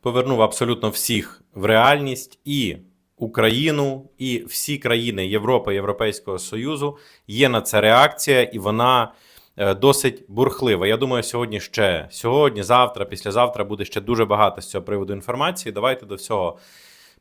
повернув абсолютно всіх в реальність і Україну, і всі країни Європи, Європейського Союзу. Є на це реакція, і вона е, досить бурхлива. Я думаю, сьогодні ще сьогодні, завтра, післязавтра буде ще дуже багато з цього приводу інформації. Давайте до всього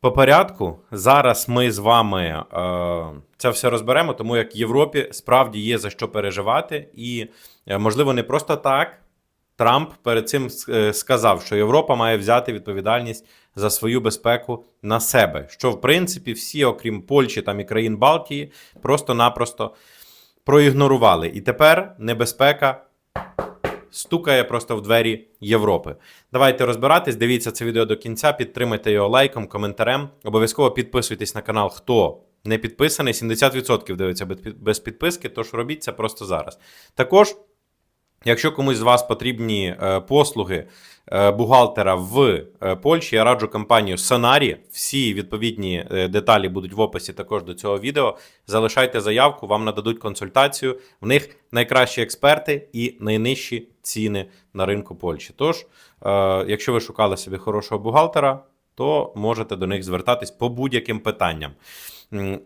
по порядку. Зараз ми з вами е, це все розберемо, тому як Європі справді є за що переживати, і е, можливо не просто так. Трамп перед цим е, сказав, що Європа має взяти відповідальність за свою безпеку на себе. Що, в принципі, всі, окрім Польщі там і країн Балтії, просто-напросто проігнорували. І тепер небезпека стукає просто в двері Європи. Давайте розбиратись. Дивіться це відео до кінця, підтримайте його лайком, коментарем. Обов'язково підписуйтесь на канал, хто не підписаний. 70% дивиться без підписки, тож робіть це просто зараз. Також. Якщо комусь з вас потрібні е, послуги е, бухгалтера в е, Польщі, я раджу компанію Сонарі. Всі відповідні деталі будуть в описі також до цього відео. Залишайте заявку, вам нададуть консультацію. В них найкращі експерти і найнижчі ціни на ринку Польщі. Тож, якщо ви шукали собі хорошого бухгалтера, то можете до них звертатись по будь-яким питанням.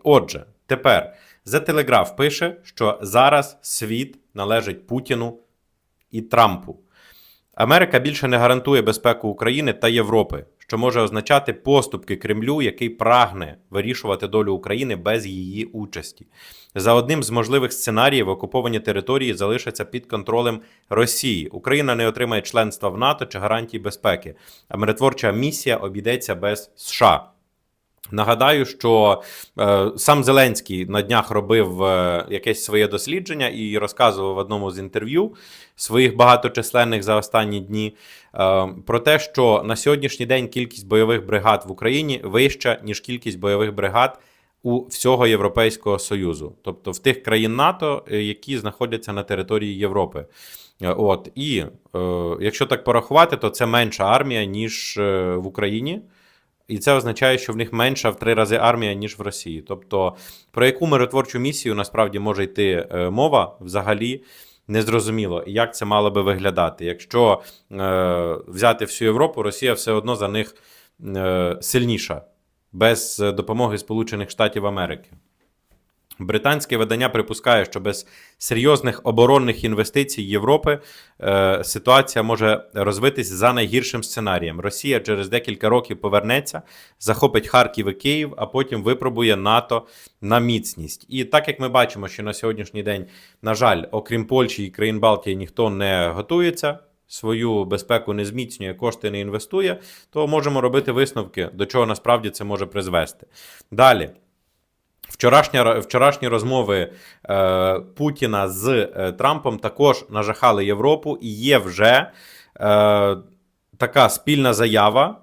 Отже, тепер The Telegraph пише, що зараз світ належить Путіну і Трампу. Америка більше не гарантує безпеку України та Європи, що може означати поступки Кремлю, який прагне вирішувати долю України без її участі. За одним з можливих сценаріїв, окуповані території залишаться під контролем Росії. Україна не отримає членства в НАТО чи гарантій безпеки. А миротворча місія обійдеться без США. Нагадаю, що е, сам Зеленський на днях робив е, якесь своє дослідження і розказував в одному з інтерв'ю своїх багаточисленних за останні дні е, про те, що на сьогоднішній день кількість бойових бригад в Україні вища, ніж кількість бойових бригад у всього Європейського Союзу, тобто в тих країн НАТО, е, які знаходяться на території Європи. Е, От і е, якщо так порахувати, то це менша армія ніж е, в Україні. І це означає, що в них менша в три рази армія, ніж в Росії. Тобто, про яку миротворчу місію насправді може йти е, мова взагалі незрозуміло, І як це мало би виглядати. Якщо е, взяти всю Європу, Росія все одно за них е, сильніша без е, допомоги Сполучених Штатів Америки. Британське видання припускає, що без серйозних оборонних інвестицій Європи е, ситуація може розвитись за найгіршим сценарієм. Росія через декілька років повернеться, захопить Харків і Київ, а потім випробує НАТО на міцність. І так як ми бачимо, що на сьогоднішній день, на жаль, окрім Польщі і країн Балтії, ніхто не готується. Свою безпеку не зміцнює, кошти не інвестує, то можемо робити висновки, до чого насправді це може призвести. Далі. Вчорашня, вчорашні розмови е, Путіна з е, Трампом також нажахали Європу, і є вже е, така спільна заява,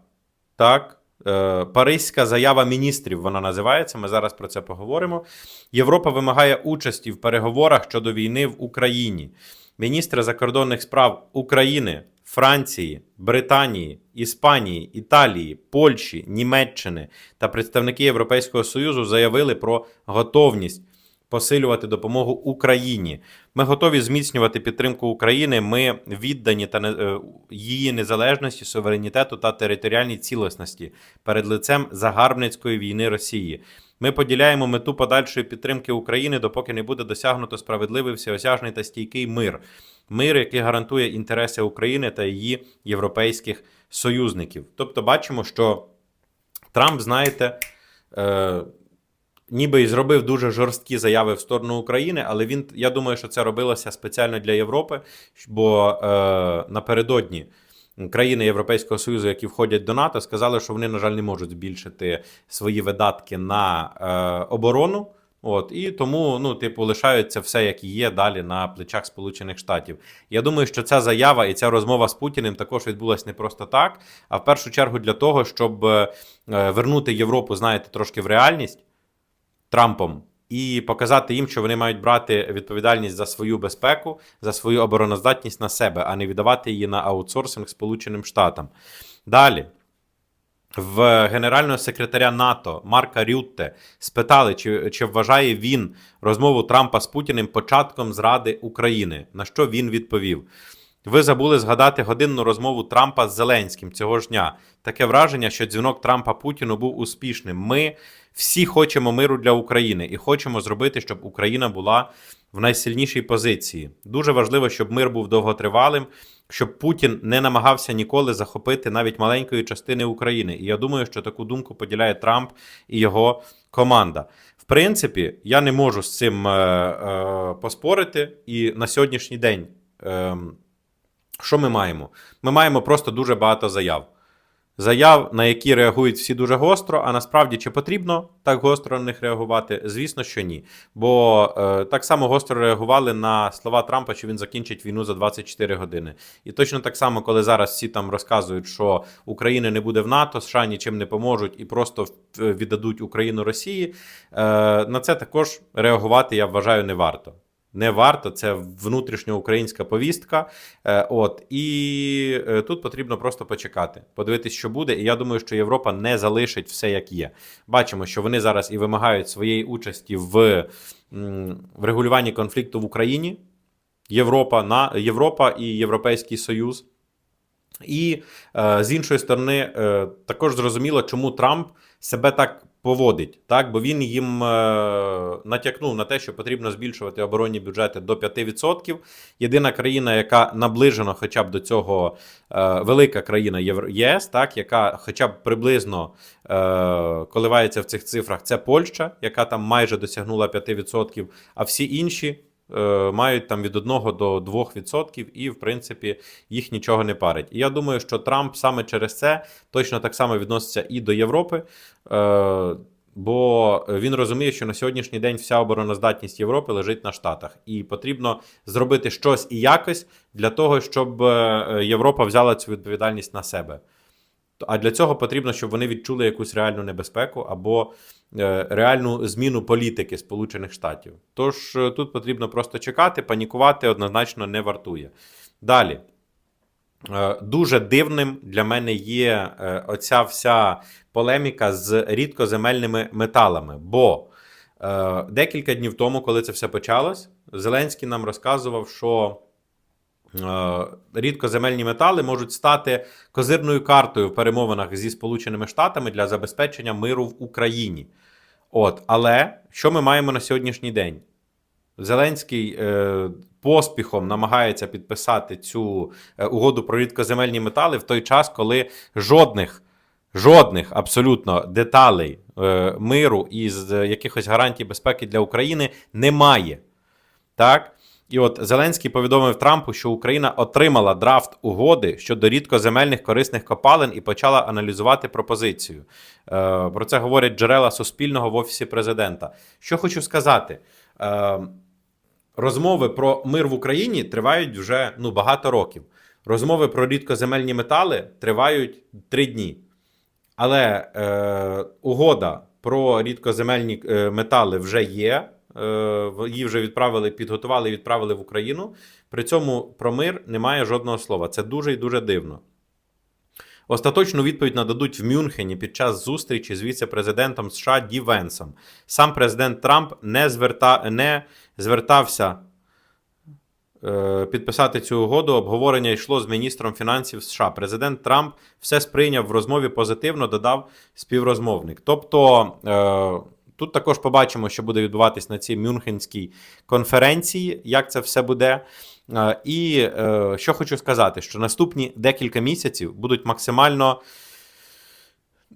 так, е, Паризька заява міністрів, вона називається. Ми зараз про це поговоримо. Європа вимагає участі в переговорах щодо війни в Україні. Міністри закордонних справ України, Франції, Британії, Іспанії, Італії, Польщі, Німеччини та представники Європейського Союзу заявили про готовність посилювати допомогу Україні. Ми готові зміцнювати підтримку України. Ми віддані та не- е, її незалежності, суверенітету та територіальній цілісності перед лицем загарбницької війни Росії. Ми поділяємо мету подальшої підтримки України, допоки не буде досягнуто справедливий, всеосяжний та стійкий мир. Мир, який гарантує інтереси України та її європейських союзників. Тобто, бачимо, що Трамп, знаєте, е, ніби і зробив дуже жорсткі заяви в сторону України, але він, я думаю, що це робилося спеціально для Європи, бо е, напередодні країни Європейського Союзу, які входять до НАТО, сказали, що вони, на жаль, не можуть збільшити свої видатки на е, оборону. От і тому, ну, типу, лишаються все, як і є далі на плечах Сполучених Штатів. Я думаю, що ця заява і ця розмова з Путіним також відбулася не просто так, а в першу чергу для того, щоб е, вернути Європу, знаєте, трошки в реальність Трампом і показати їм, що вони мають брати відповідальність за свою безпеку, за свою обороноздатність на себе, а не віддавати її на аутсорсинг Сполученим Штатам. Далі. В генерального секретаря НАТО Марка Рютте спитали, чи, чи вважає він розмову Трампа з Путіним початком зради України. На що він відповів? Ви забули згадати годинну розмову Трампа з Зеленським цього ж дня. Таке враження, що дзвінок Трампа Путіну був успішним. Ми всі хочемо миру для України і хочемо зробити, щоб Україна була в найсильнішій позиції. Дуже важливо, щоб мир був довготривалим, щоб Путін не намагався ніколи захопити навіть маленької частини України. І я думаю, що таку думку поділяє Трамп і його команда. В принципі, я не можу з цим е, е, поспорити. І на сьогоднішній день. Е, що ми маємо? Ми маємо просто дуже багато заяв. Заяв, на які реагують всі дуже гостро, а насправді чи потрібно так гостро на них реагувати? Звісно, що ні. Бо е, так само гостро реагували на слова Трампа, що він закінчить війну за 24 години. І точно так само, коли зараз всі там розказують, що України не буде в НАТО, США нічим не поможуть і просто е, віддадуть Україну Росії. Е, на це також реагувати, я вважаю, не варто. Не варто, це внутрішньоукраїнська повістка. Е, от і е, тут потрібно просто почекати, подивитись, що буде. І я думаю, що Європа не залишить все як є. Бачимо, що вони зараз і вимагають своєї участі в, в регулюванні конфлікту в Україні. Європа на Європа і Європейський Союз. І е, з іншої сторони, також зрозуміло, чому Трамп себе так поводить, так бо він їм е, натякнув на те, що потрібно збільшувати оборонні бюджети до 5%. Єдина країна, яка наближена, хоча б до цього, е, велика країна ЄС, так яка хоча б приблизно е, коливається в цих цифрах, це Польща, яка там майже досягнула 5%, а всі інші мають там від 1 до 2%, і, в принципі, їх нічого не парить. І я думаю, що Трамп саме через це точно так само відноситься і до Європи. Е, Бо він розуміє, що на сьогоднішній день вся обороноздатність Європи лежить на Штатах, і потрібно зробити щось і якось для того, щоб е, Європа взяла цю відповідальність на себе. А для цього потрібно, щоб вони відчули якусь реальну небезпеку або е, реальну зміну політики Сполучених Штатів. Тож е, тут потрібно просто чекати, панікувати однозначно не вартує. Далі. Е, Дуже дивним для мене є е, оця вся полеміка з рідкоземельними металами. Бо е, декілька днів тому, коли це все почалось, Зеленський нам розказував, що е, рідкоземельні метали можуть стати козирною картою в перемовинах зі Сполученими Штатами для забезпечення миру в Україні. От, але що ми маємо на сьогоднішній день? Зеленський е, поспіхом намагається підписати цю е, угоду про рідкоземельні метали в той час, коли жодних, жодних абсолютно деталей е, миру і з якихось гарантій безпеки для України немає. Так? І от Зеленський повідомив Трампу, що Україна отримала драфт угоди щодо рідкоземельних корисних копалин і почала аналізувати пропозицію. Е, про це говорять джерела Суспільного в Офісі президента. Що хочу сказати. Е, розмови про мир в Україні тривають вже ну, багато років. Розмови про рідкоземельні метали тривають три дні. Але е, угода про рідкоземельні е, метали вже є. Е, її вже відправили, підготували і відправили в Україну. При цьому про мир немає жодного слова. Це дуже і дуже дивно. Остаточну відповідь нададуть в Мюнхені під час зустрічі з віце-президентом США Ді Венсом. Сам президент Трамп не, зверта... не звертався е, підписати цю угоду. Обговорення йшло з міністром фінансів США. Президент Трамп все сприйняв в розмові позитивно, додав співрозмовник. Тобто. Тут також побачимо, що буде відбуватись на цій Мюнхенській конференції, як це все буде. Е, І е, що хочу сказати, що наступні декілька місяців будуть максимально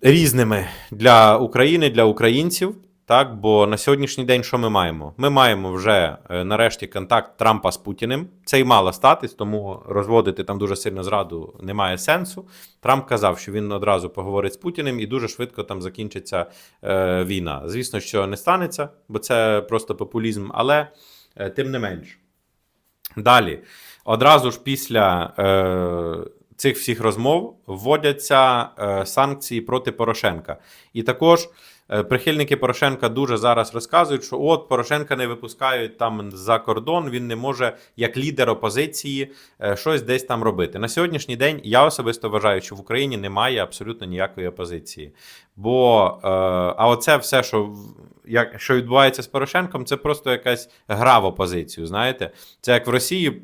різними для України, для українців. Так, бо на сьогоднішній день що ми маємо? Ми маємо вже е, нарешті контакт Трампа з Путіним. Це й мало статись, тому розводити там дуже сильно зраду немає сенсу. Трамп казав, що він одразу поговорить з Путіним і дуже швидко там закінчиться е, війна. Звісно, що не станеться, бо це просто популізм, але е, тим не менш. Далі, одразу ж після е, цих всіх розмов вводяться е, санкції проти Порошенка. І також Прихильники Порошенка дуже зараз розказують, що от Порошенка не випускають там за кордон, він не може як лідер опозиції е, щось десь там робити. На сьогоднішній день я особисто вважаю, що в Україні немає абсолютно ніякої опозиції. Бо е, а оце все, що як що відбувається з Порошенком, це просто якась гра в опозицію. Знаєте, це як в Росії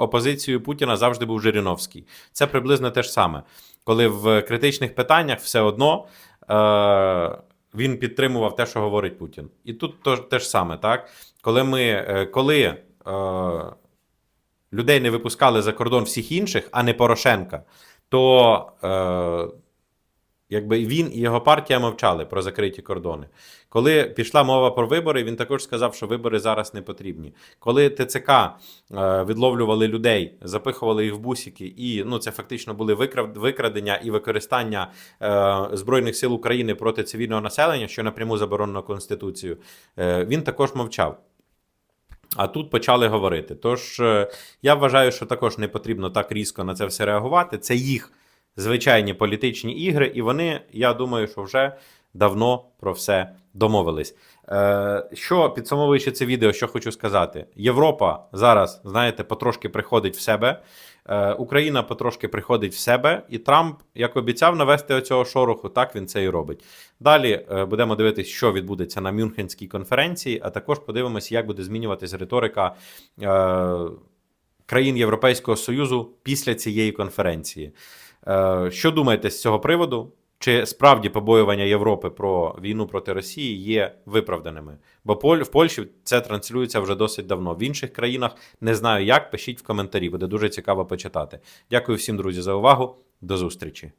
опозицією Путіна завжди був Жириновський. Це приблизно те ж саме, коли в критичних питаннях все одно. Е, він підтримував те, що говорить Путін. І тут то, те ж саме, так? Коли ми, е, коли е, людей не випускали за кордон всіх інших, а не Порошенка, то е, якби він і його партія мовчали про закриті кордони. Коли пішла мова про вибори, він також сказав, що вибори зараз не потрібні. Коли ТЦК е, відловлювали людей, запихували їх в бусики, і ну це фактично були викрадення і використання е, збройних сил України проти цивільного населення, що напряму заборонено конституцією, е, він також мовчав. А тут почали говорити. Тож е, я вважаю, що також не потрібно так різко на це все реагувати. Це їх звичайні політичні ігри, і вони, я думаю, що вже давно про все домовились. Е, що підсумовуючи це відео, що хочу сказати: Європа зараз, знаєте, потрошки приходить в себе. Е, Україна потрошки приходить в себе, і Трамп, як обіцяв навести оцього шороху, так він це і робить. Далі е, будемо дивитися, що відбудеться на Мюнхенській конференції, а також подивимося, як буде змінюватись риторика країн Європейського Союзу після цієї конференції. Е, що думаєте з цього приводу? Чи справді побоювання Європи про війну проти Росії є виправданими? Бо в Польщі це транслюється вже досить давно. В інших країнах не знаю як. Пишіть в коментарі, буде дуже цікаво почитати. Дякую всім, друзі, за увагу. До зустрічі.